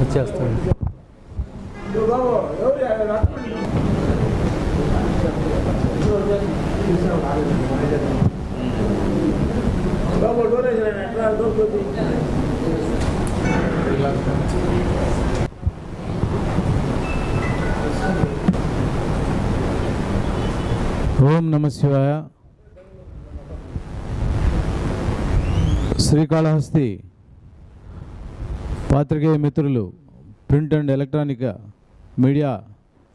వచ్చేస్తాడు ఓం నమ శివాయ. శ్రీకాళహస్తి పాత్రికేయ మిత్రులు ప్రింట్ అండ్ ఎలక్ట్రానిక్ మీడియా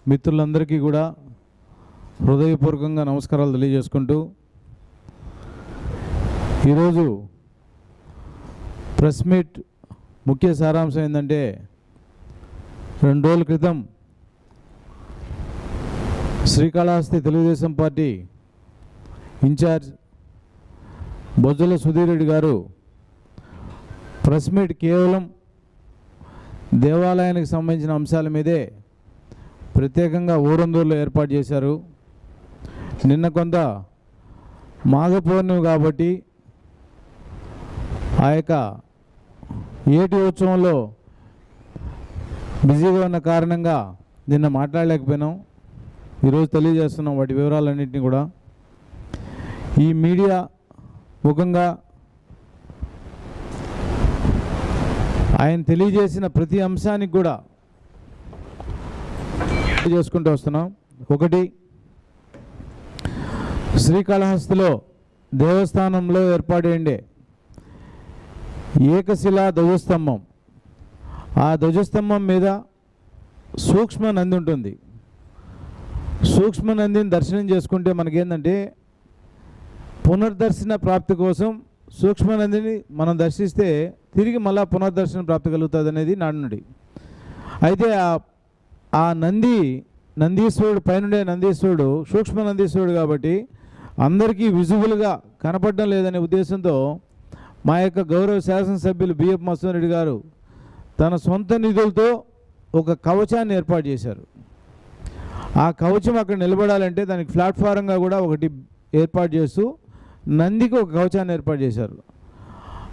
మిత్రులందరికీ కూడా హృదయపూర్వకంగా నమస్కారాలు తెలియజేసుకుంటూ ఈరోజు ప్రెస్ మీట్ ముఖ్య సారాంశం ఏంటంటే రెండు రోజుల క్రితం శ్రీకాళహస్తి తెలుగుదేశం పార్టీ ఇన్ఛార్జ్ బొజ్జల సుధీరెడ్డి గారు ప్రెస్ మీట్ కేవలం దేవాలయానికి సంబంధించిన అంశాల మీదే ప్రత్యేకంగా ఊరందూరులో ఏర్పాటు చేశారు. నిన్న కొంత మాఘ పౌర్ణమి కాబట్టి ఆ యొక్క ఏటి ఉత్సవంలో బిజీగా ఉన్న కారణంగా నిన్న మాట్లాడలేకపోయినాం. ఈరోజు తెలియజేస్తున్నాం వాటి వివరాలన్నింటినీ కూడా. ఈ మీడియా ముఖంగా ఆయన తెలియజేసిన ప్రతి అంశానికి కూడా చేసుకుంటూ వస్తున్నాం. ఒకటి శ్రీకాళహస్తిలో దేవస్థానంలో ఏర్పాటైండే ఏకశిలా ధ్వజస్తంభం. ఆ ధ్వజస్తంభం మీద సూక్ష్మ నంది ఉంటుంది. సూక్ష్మ నందిని దర్శనం చేసుకుంటే మనకేంటంటే పునర్దర్శన ప్రాప్తి కోసం సూక్ష్మ నందిని మనం దర్శిస్తే తిరిగి మళ్ళా పునర్దర్శన ప్రాప్తి కలుగుతుంది అనేది నానుడి అయితే ఆ ఆ నంది నందీశ్వరుడు పైనుండే నందీశ్వరుడు సూక్ష్మ నందీశ్వరుడు కాబట్టి అందరికీ విజువల్గా కనపడడం లేదనే ఉద్దేశంతో మా యొక్క గౌరవ శాసనసభ్యులు బిఎఫ్ మసూన్ రెడ్డి గారు తన సొంత నిధులతో ఒక కవచాన్ని ఏర్పాటు చేశారు. ఆ కవచం అక్కడ నిలబడాలంటే దానికి ప్లాట్ఫారంగా కూడా ఒకటి ఏర్పాటు చేస్తూ నందికి ఒక కవచాన్ని ఏర్పాటు చేశారు.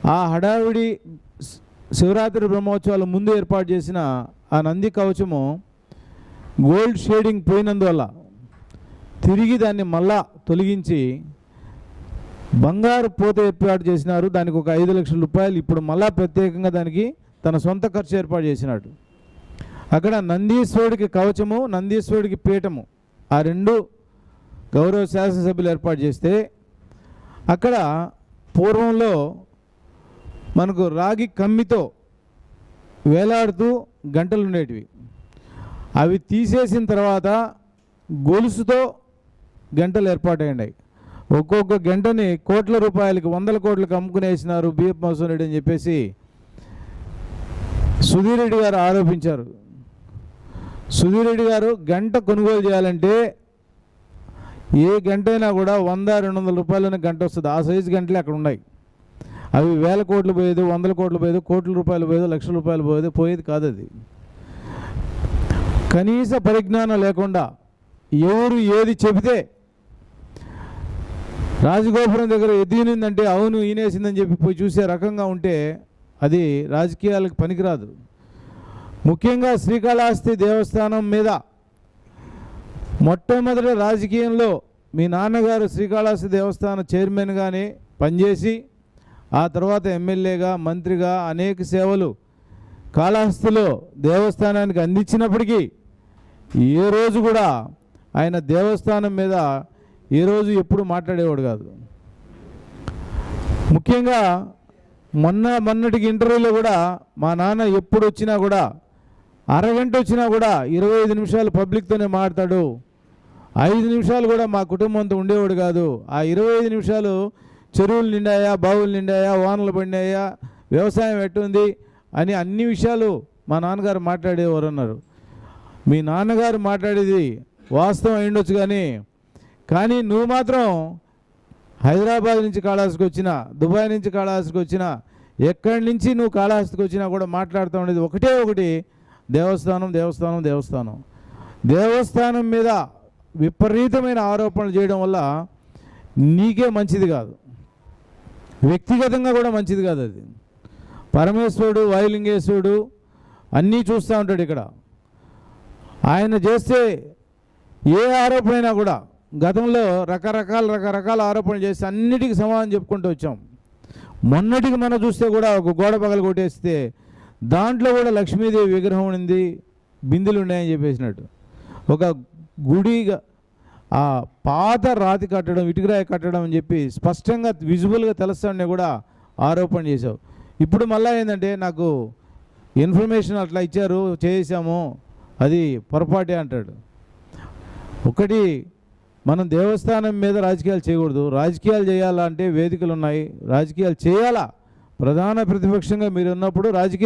ఆ హడావిడి శివరాత్రి బ్రహ్మోత్సవాల ముందు ఏర్పాటు చేసిన ఆ నంది కవచము గోల్డ్ షేడింగ్ పోయినందువల్ల తిరిగి దాన్ని మళ్ళా తొలగించి బంగారు పోత ఏర్పాటు చేసినారు. దానికి ఒక ఐదు లక్షల రూపాయలు ఇప్పుడు మళ్ళా ప్రత్యేకంగా దానికి తన సొంత ఖర్చు ఏర్పాటు చేసినాడు. అక్కడ నందీశ్వరుడికి కవచము నందీశ్వరుడికి పీఠము ఆ రెండు గౌరవ శాసనసభ్యులు ఏర్పాటు చేస్తే అక్కడ పూర్వంలో మనకు రాగి కమ్మితో వేలాడుతూ గంటలు ఉండేటివి. అవి తీసేసిన తర్వాత గొలుసుతో గంటలు ఏర్పాటయ్యాయి. ఒక్కొక్క గంటని కోట్ల రూపాయలకి వందల కోట్లకు అమ్ముకునేసినారు బిఎఫ్ మోహన్ రెడ్డి అని చెప్పేసి సుధీర్ రెడ్డి గారు ఆరోపించారు. సుధీర్ రెడ్డి గారు గంట కొనుగోలు చేయాలంటే ఏ గంట అయినా కూడా వంద రెండు వందల రూపాయలనే గంట వస్తుంది. ఆ సైజు గంటలే అక్కడ ఉన్నాయి. అవి వేల కోట్లు పోయేది వందల కోట్లు పోయేది కోట్ల రూపాయలు పోయేది లక్షల రూపాయలు పోయేది పోయేది కాదు అది. కనీస పరిజ్ఞానం లేకుండా ఎవరు ఏది చెబితే రాజగోపురం దగ్గర ఎదిగినిందంటే అవును ఈనేసిందని చెప్పి పోయి చూసే రకంగా ఉంటే అది రాజకీయాలకు పనికిరాదు. ముఖ్యంగా శ్రీకాళహస్తి దేవస్థానం మీద మొట్టమొదటి రాజకీయంలో మీ నాన్నగారు శ్రీకాళహస్తి దేవస్థాన చైర్మన్గానే పనిచేసి ఆ తర్వాత ఎమ్మెల్యేగా మంత్రిగా అనేక సేవలు కాళహస్తిలో దేవస్థానానికి అందించినప్పటికీ ఏ రోజు కూడా ఆయన దేవస్థానం మీద ఏ రోజు ఎప్పుడు మాట్లాడేవాడు కాదు. ముఖ్యంగా మొన్న మొన్నటికి ఇంటర్వ్యూలో కూడా మా నాన్న ఎప్పుడు వచ్చినా కూడా అరగంట వచ్చినా కూడా ఇరవై ఐదు నిమిషాలు పబ్లిక్తోనే మాట్లాడు. ఐదు నిమిషాలు కూడా మా కుటుంబంతో ఉండేవాడు కాదు. ఆ ఇరవై ఐదు నిమిషాలు చెరువులు నిండాయా బావులు నిండాయా వానలు పడినాయా వ్యవసాయం ఎట్టుంది అని అన్ని విషయాలు మా నాన్నగారు మాట్లాడేవారు అన్నారు. మీ నాన్నగారు మాట్లాడేది వాస్తవం అయిండొచ్చు కానీ కానీ నువ్వు మాత్రం హైదరాబాద్ నుంచి కాళహస్తికి వచ్చిన దుబాయ్ నుంచి కాళహస్తికి వచ్చిన ఎక్కడి నుంచి నువ్వు కాళహస్తికి వచ్చినా కూడా మాట్లాడుతూ ఉండేది ఒకటే ఒకటి దేవస్థానం దేవస్థానం దేవస్థానం. దేవస్థానం మీద విపరీతమైన ఆరోపణలు చేయడం వల్ల నీకే మంచిది కాదు. వ్యక్తిగతంగా కూడా మంచిది కాదు అది. పరమేశ్వరుడు వాయులింగేశ్వరుడు అన్నీ చూస్తూ ఉంటాడు ఇక్కడ. ఆయన చేస్తే ఏ ఆరోపణ అయినా కూడా గతంలో రకరకాల రకరకాల ఆరోపణలు చేసి అన్నిటికీ సమాధానం చెప్పుకుంటూ వచ్చాం. మొన్నటికి మనం చూస్తే కూడా ఒక గోడ పగలు కొట్టేస్తే దాంట్లో కూడా లక్ష్మీదేవి విగ్రహం ఉంది బిందులు ఉన్నాయని చెప్పేసినట్టు. ఒక గుడిగా ఆ పాత రాతి కట్టడం ఇటుకరాయి కట్టడం అని చెప్పి స్పష్టంగా విజువల్గా తెలుస్తాడని కూడా ఆరోపణ చేశావు. ఇప్పుడు మళ్ళీ ఏంటంటే నాకు ఇన్ఫర్మేషన్ అట్లా ఇచ్చారు చేసాము అది పొరపాటే అంటాడు. ఒకటి మనం దేవస్థానం మీద రాజకీయాలు చేయకూడదు. రాజకీయాలు చేయాలంటే వేదికలు ఉన్నాయి. రాజకీయాలు చేయాలా? ప్రధాన ప్రతిపక్షంగా మీరు ఉన్నప్పుడు రాజకీయం